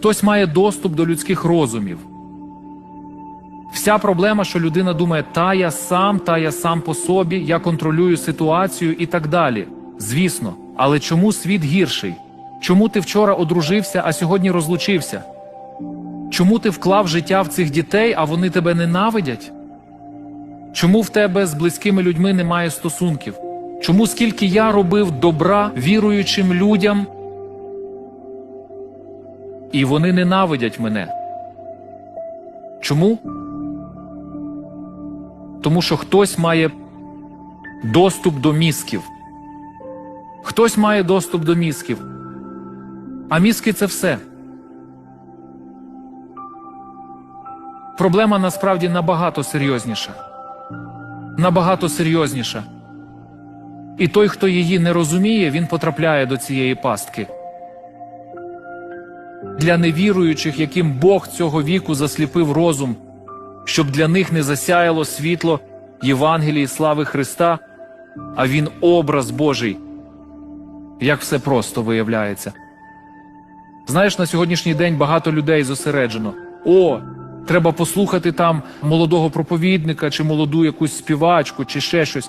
Хтось має доступ до людських розумів. Вся проблема, що людина думає, та я сам, та я сам по собі, я контролюю ситуацію і так далі. Звісно, але чому світ гірший? Чому ти вчора одружився, а сьогодні розлучився? Чому ти вклав життя в цих дітей, а вони тебе ненавидять? Чому в тебе з близькими людьми немає стосунків? Чому скільки я робив добра віруючим людям, і вони ненавидять мене? Чому? Тому що хтось має доступ до мізків. Хтось має доступ до мізків. А мізки це все. Проблема насправді набагато серйозніша. Набагато серйозніша. І той, хто її не розуміє, він потрапляє до цієї пастки. Для невіруючих, яким Бог цього віку засліпив розум, щоб для них не засяяло світло Євангелії слави Христа, а Він образ Божий. Як все просто виявляється. Знаєш, на сьогоднішній день багато людей зосереджено. О, треба послухати там молодого проповідника чи молоду якусь співачку, чи ще щось.